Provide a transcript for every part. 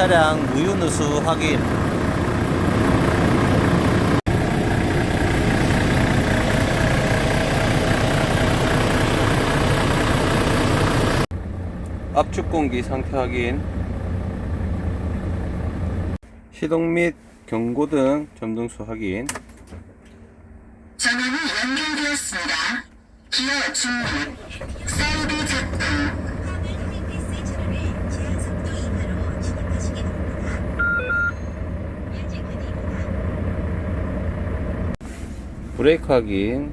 차량 무유누수 확인. 압축 공기 상태 확인. 시동 및 경고등 점등수 확인. 전원이 연결되었습니다. 기어 중립, 사이드 작동, KTX 차량을 제한 속도 이하로 진입하시기 바랍니다. 일찍 드립니다. 브레이크 확인.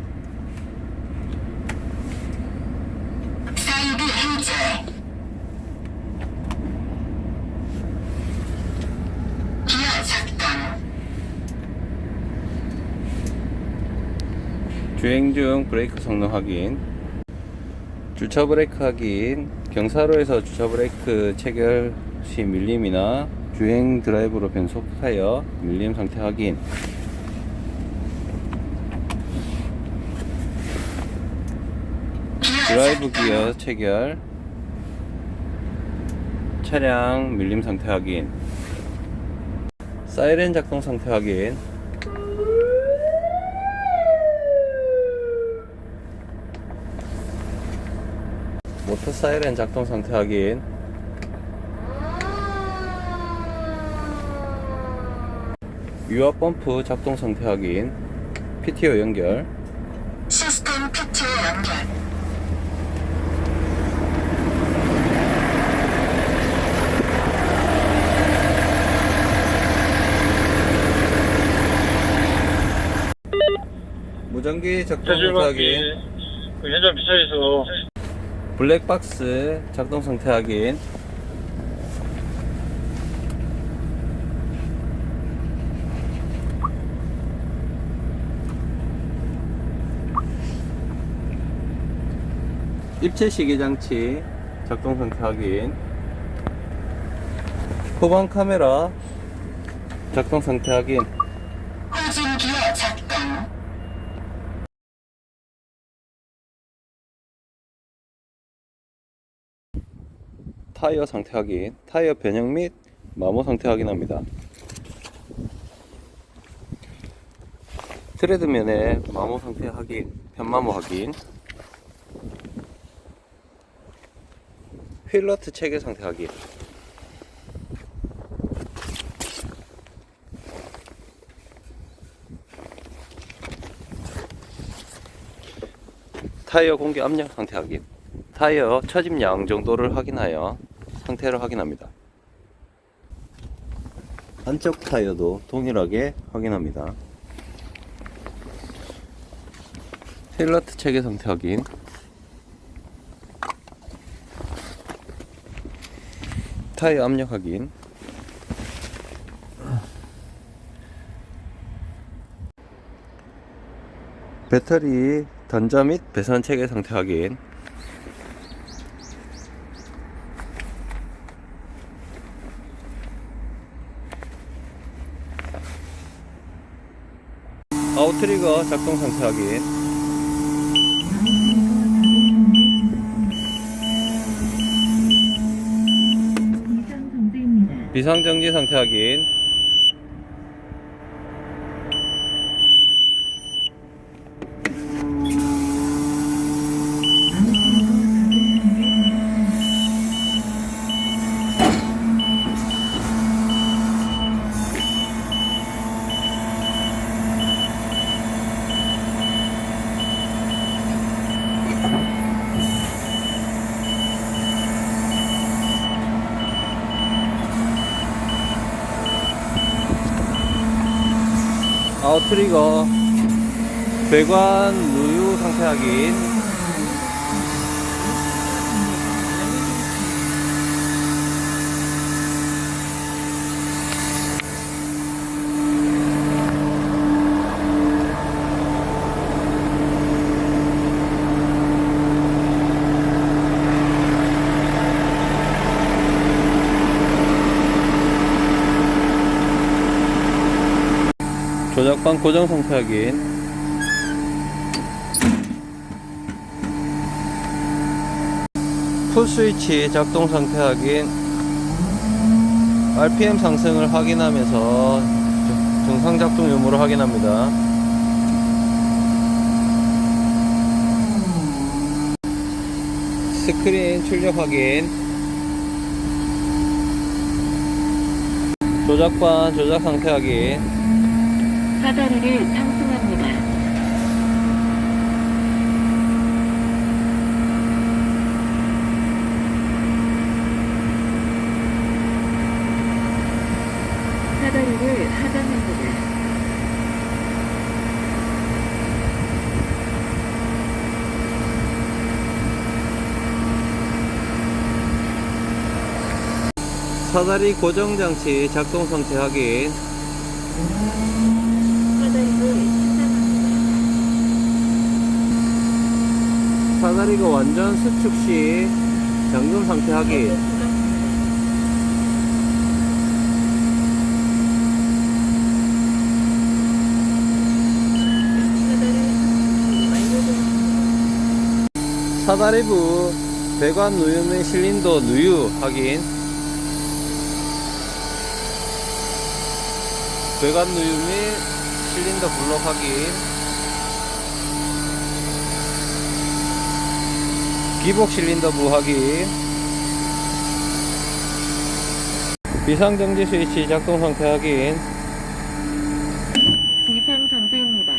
주행 중 브레이크 성능 확인. 주차 브레이크 확인. 경사로에서 주차 브레이크 체결 시 밀림이나 주행 드라이브로 변속하여 밀림 상태 확인 기어 드라이브 기어 체결. 차량 밀림 상태 확인. 사이렌 작동 상태 확인. 모터 사이렌 작동 상태 확인. 유압 펌프 작동 상태 확인. PTO 연결 시스템 PTO 연결. 무전기 작동 상태 제주바퀴 확인 그 현장 미사에서 블랙박스 작동 상태 확인. 입체 시계 장치 작동 상태 확인. 후방 카메라 작동 상태 확인 후진 기어 작동, 타이어 상태 확인, 타이어 변형 및 마모 상태 확인합니다. 트레드면의 마모 상태 확인, 편마모 확인, 휠러트 체계 상태 확인, 타이어 공기 압력 상태 확인, 타이어 처짐량 정도를 확인하여 상태를 확인합니다. 안쪽 타이어도 동일하게 확인합니다. 힐러트 체계 상태 확인. 타이어 압력 확인. 배터리 단자 및 배선 체계 상태 확인. 트리거 작동 상태 확인. 비상정지 상태 확인. 트리거. 배관 누유 상태 확인 조작방 고정 상태 확인 풀 스위치 작동 상태 확인 RPM 상승을 확인하면서 정상 작동 유무를 확인합니다. 스크린 출력 확인. 조작반 조작 상태 확인. 사다리를 상승합니다. 사다리를 하강합니다. 사다리 고정 장치 작동 상태 확인. 사다리가 완전 수축 시 잠금 상태 확인. 사다리부 배관 누유 및 실린더 누유 확인. 배관 누유 및 실린더 블록 확인. 기복 실린더 부 확인. 비상정지 스위치 작동 상태 확인. 비상 정지입니다.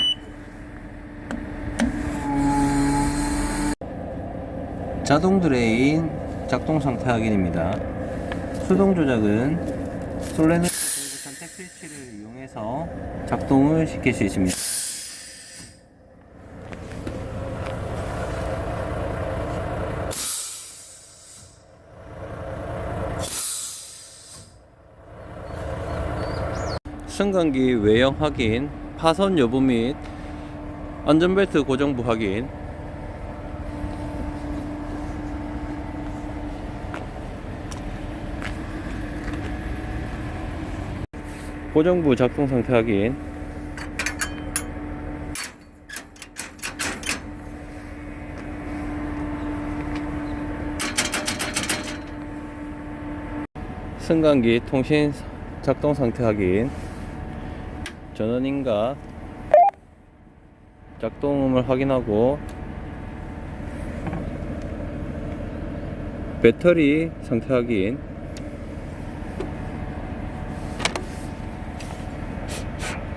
자동 드레인 작동 상태 확인입니다. 수동 조작은 솔레노 작동을 시킬 수 있습니다. 승강기 외형 확인, 파손 여부 및 안전벨트 고정부 확인, 고정부 작동 상태 확인 승강기 통신 작동 상태 확인 전원인가 작동음을 확인하고 배터리 상태 확인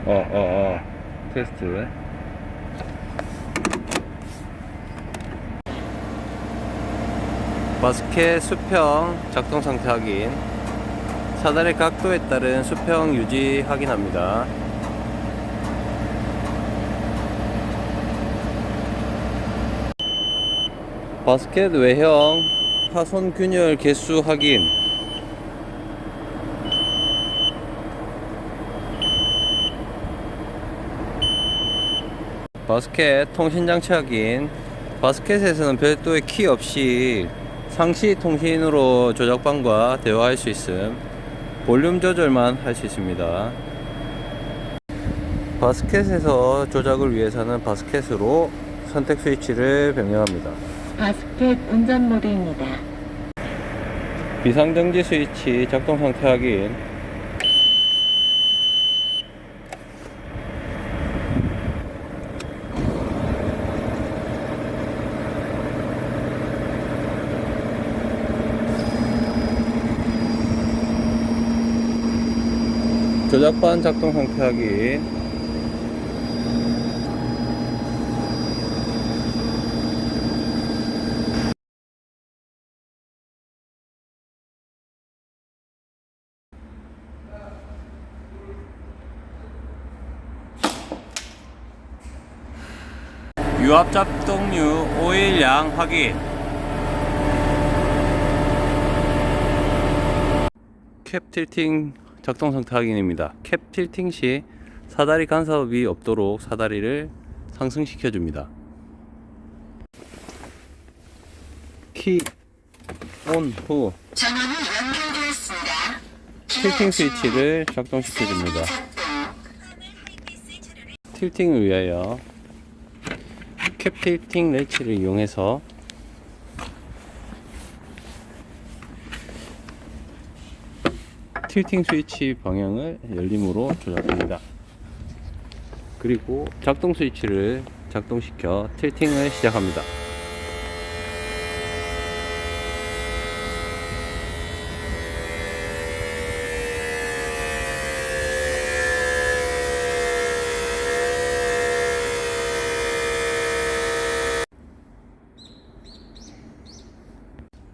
어, 어, 어. 테스트. 바스켓 수평 작동 상태 확인. 사다리 각도에 따른 수평 유지 확인합니다. 바스켓 외형 파손 균열 개수 확인. 바스켓 통신 장치 확인. 바스켓에서는 별도의 키 없이 상시 통신으로 조작반과 대화할 수 있음. 볼륨 조절만 할 수 있습니다. 바스켓에서 조작을 위해서는 바스켓으로 선택 스위치를 변경합니다. 바스켓 운전 모드입니다. 비상정지 스위치 작동 상태 확인. 조작반 작동 상태 확인. 유압 작동류 오일 양 확인. 캡 틸팅 작동 상태 확인입니다. 캡 틸팅 시 사다리 간섭이 없도록 사다리를 상승시켜 줍니다. 키 온 후 전원이 연결되었습니다. 틸팅 스위치를 작동시켜 줍니다. 틸팅을 위하여 캡 틸팅 렌치를 이용해서 틸팅 스위치 방향을 열림으로 조작합니다. 그리고 작동 스위치를 작동시켜 틸팅을 시작합니다.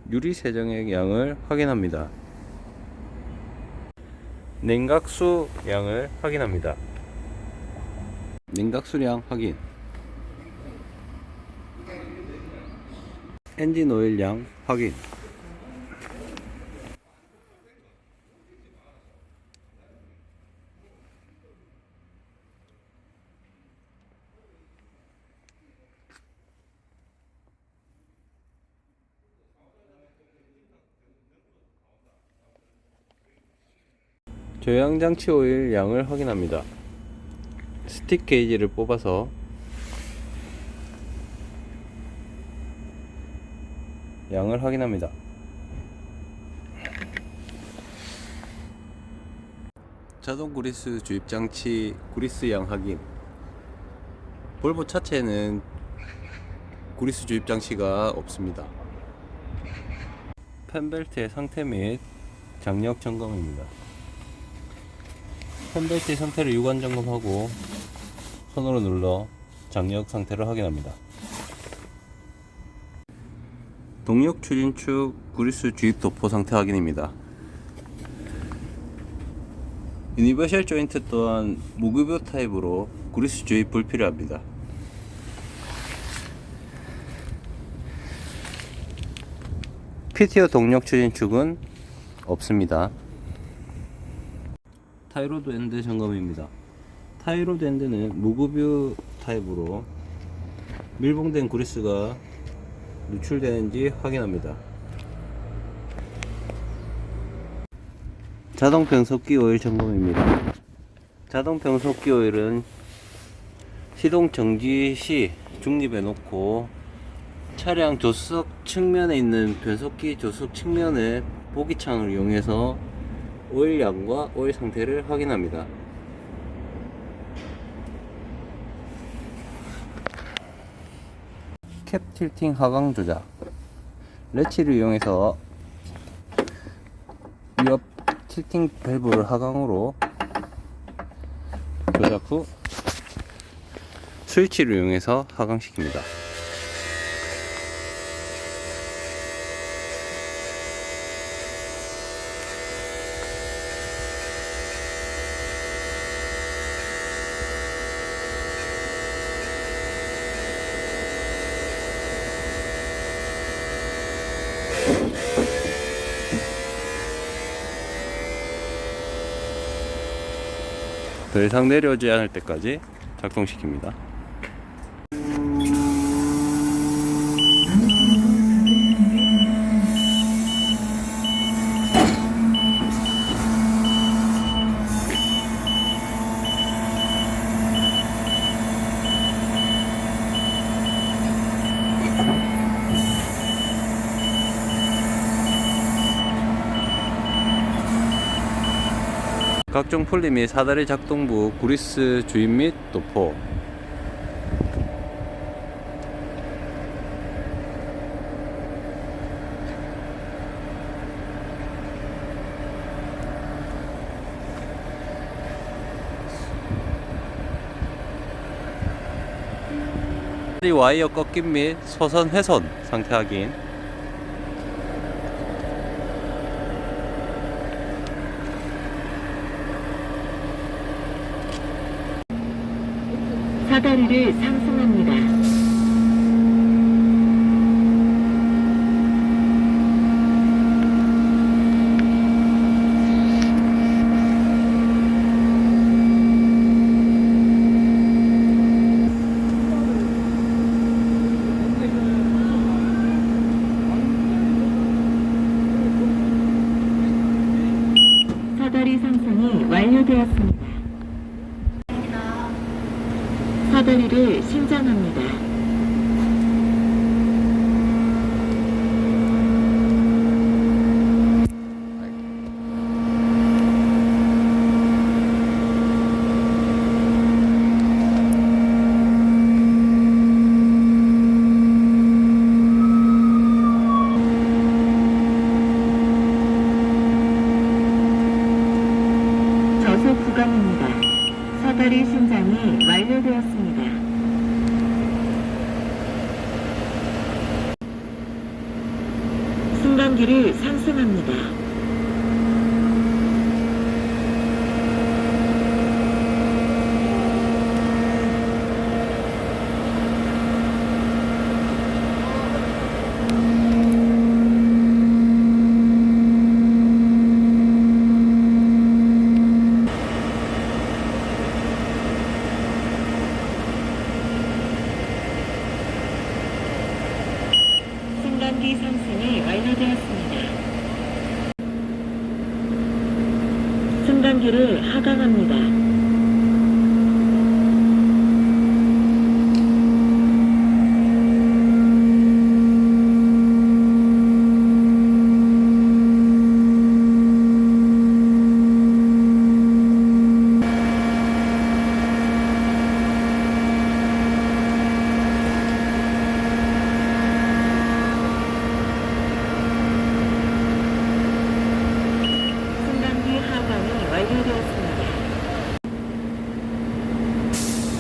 유리 세정액 양을 확인합니다. 냉각수 양을 확인합니다. 냉각수량 확인. 엔진 오일 양 확인. 조향장치 오일 양을 확인합니다. 스틱 게이지를 뽑아서 양을 확인합니다. 자동 구리스 주입 장치 구리스 양 확인. 볼보 차체는 구리스 주입 장치가 없습니다. 펜벨트의 상태 및 장력 점검입니다. 펜벨트의 상태를 유관 점검하고 손으로 눌러 장력 상태를 확인합니다. 동력 추진축 구리스 주입 도포 상태 확인입니다. 유니버셜 조인트 또한 무급여 타입으로 구리스 주입 불필요합니다. PTO 동력 추진축은 없습니다. 타이로드 엔드 점검입니다. 타이로드 엔드는 무급유 타입으로 밀봉된 그리스가 누출되는지 확인합니다. 자동 변속기 오일 점검입니다. 자동 변속기 오일은 시동 정지 시 중립에 놓고 차량 조수석 측면에 있는 변속기 조수석 측면에 보기창을 이용해서 오일 양과 오일 상태를 확인합니다. 캡 틸팅 하강 조작 레치를 이용해서 위협 틸팅 밸브를 하강으로 조작 후 스위치를 이용해서 하강시킵니다. 더 이상 내려오지 않을 때까지 작동시킵니다. 각종 풀림 및 사다리 작동부 구리스 주입 및 도포. 와이어 꺾임 및 소선 훼손 상태 확인 사다리를 상승합니다.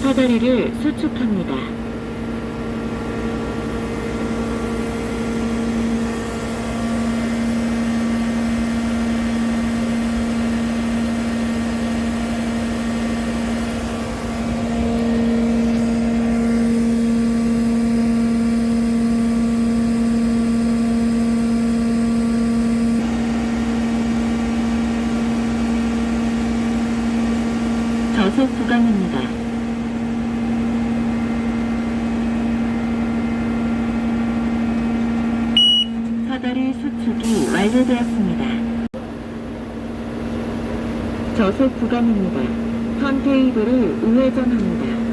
사다리를 수축합니다. 저속 구간입니다. 사다리 수축이 완료되었습니다. 저속 구간입니다. 턴 테이블을 우회전합니다.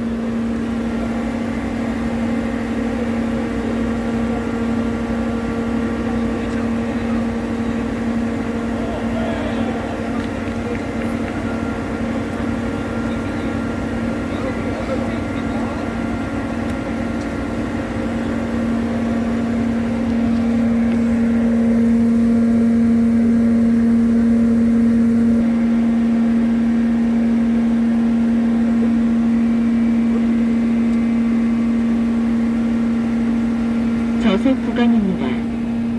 저속 구간입니다.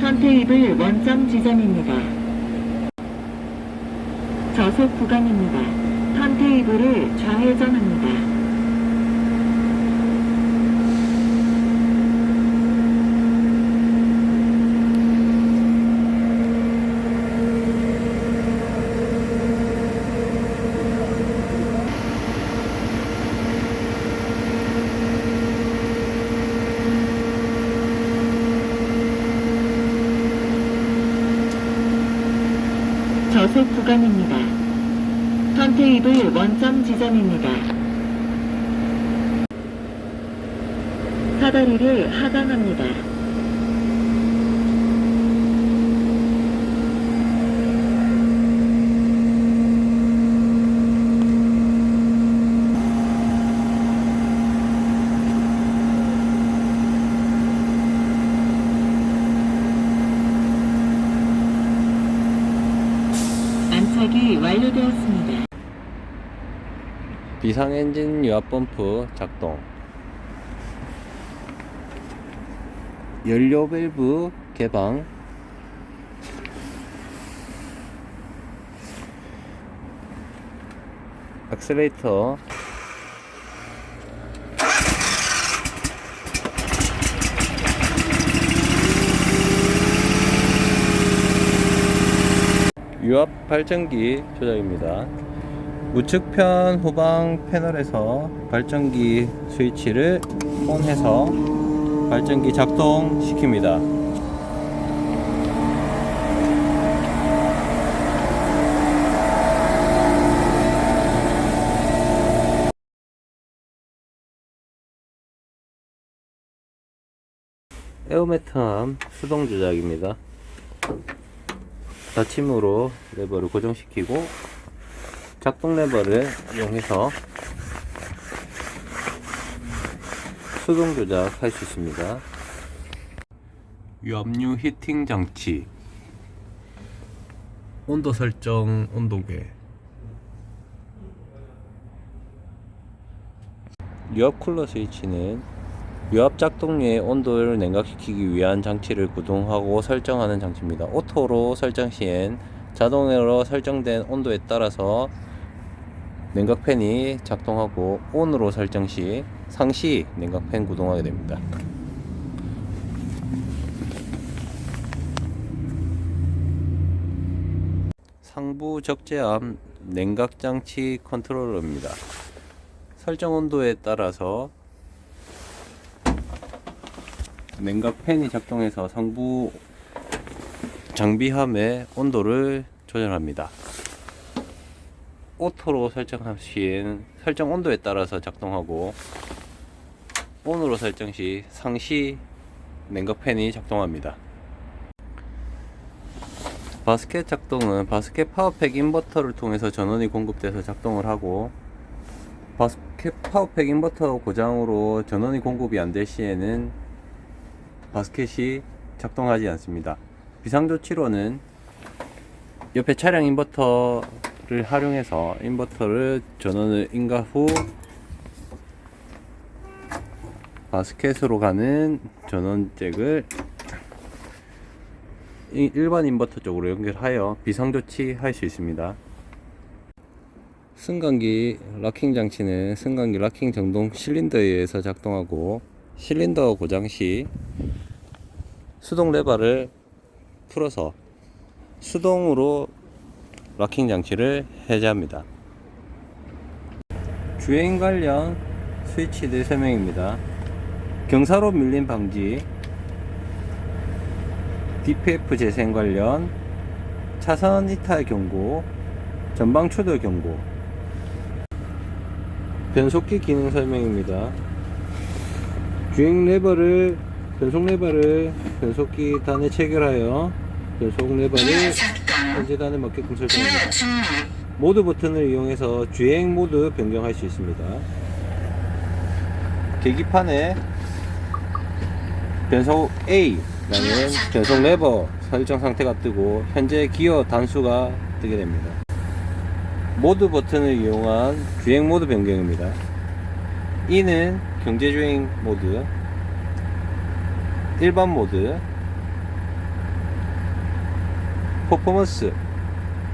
턴테이블 원점 지점입니다. 저속 구간입니다. 턴테이블을 좌회전합니다. 저속 구간입니다. 턴테이블 원점 지점입니다. 사다리를 하강합니다. 완료되었습니다. 비상 엔진 유압 펌프 작동. 연료 밸브 개방. 악셀레이터 유압 발전기 조작입니다. 우측편 후방 패널에서 발전기 스위치를 ON해서 발전기 작동 시킵니다. 에어매트함 수동 조작입니다. 닫힘으로 레버를 고정시키고 작동 레버를 이용해서 수동 조작할 수 있습니다. 유압류 히팅 장치 온도 설정 온도계 유압 쿨러 스위치는 유압 작동류의 온도를 냉각시키기 위한 장치를 구동하고 설정하는 장치입니다. 오토로 설정 시엔 자동으로 설정된 온도에 따라서 냉각팬이 작동하고 온으로 설정 시 상시 냉각팬 구동하게 됩니다. 상부 적재압 냉각 장치 컨트롤러입니다. 설정 온도에 따라서 냉각 팬이 작동해서 상부 장비함의 온도를 조절합니다. 오토로 시에는 설정 온도에 따라서 작동하고 온으로 설정 시 상시 냉각 팬이 작동합니다. 바스켓 작동은 바스켓 파워팩 인버터를 통해서 전원이 공급돼서 작동을 하고 바스켓 파워팩 인버터 고장으로 전원이 공급이 안 될 시에는 바스켓이 작동하지 않습니다. 비상조치로는 옆에 차량 인버터를 활용해서 인버터를 전원을 인가 후 바스켓으로 가는 전원잭을 이- 일반 인버터 쪽으로 연결하여 비상조치 할 수 있습니다. 승강기 락킹 장치는 승강기 락킹 정동 실린더에 의해서 작동하고 실린더 고장 시 수동 레버를 풀어서 수동으로 락킹 장치를 해제합니다. 주행 관련 스위치들 설명입니다. 경사로 밀림 방지, DPF 재생 관련, 차선 이탈 경고, 전방 추돌 경고, 변속기 기능 설명입니다. 주행 레버를 변속 레버를 변속기 단에 체결하여 변속 레버를 기어 작동. 현재 단에 맞게끔 설정합니다. 중립. 모드 버튼을 이용해서 주행 모드 변경할 수 있습니다. 계기판에 변속 A라는 변속 레버 설정 상태가 뜨고 현재 기어 단수가 뜨게 됩니다. 모드 버튼을 이용한 주행 모드 변경입니다. E는 경제 주행 모드, 일반 모드, 퍼포먼스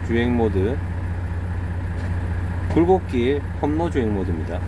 주행 모드, 굴곡길 험로 주행 모드입니다.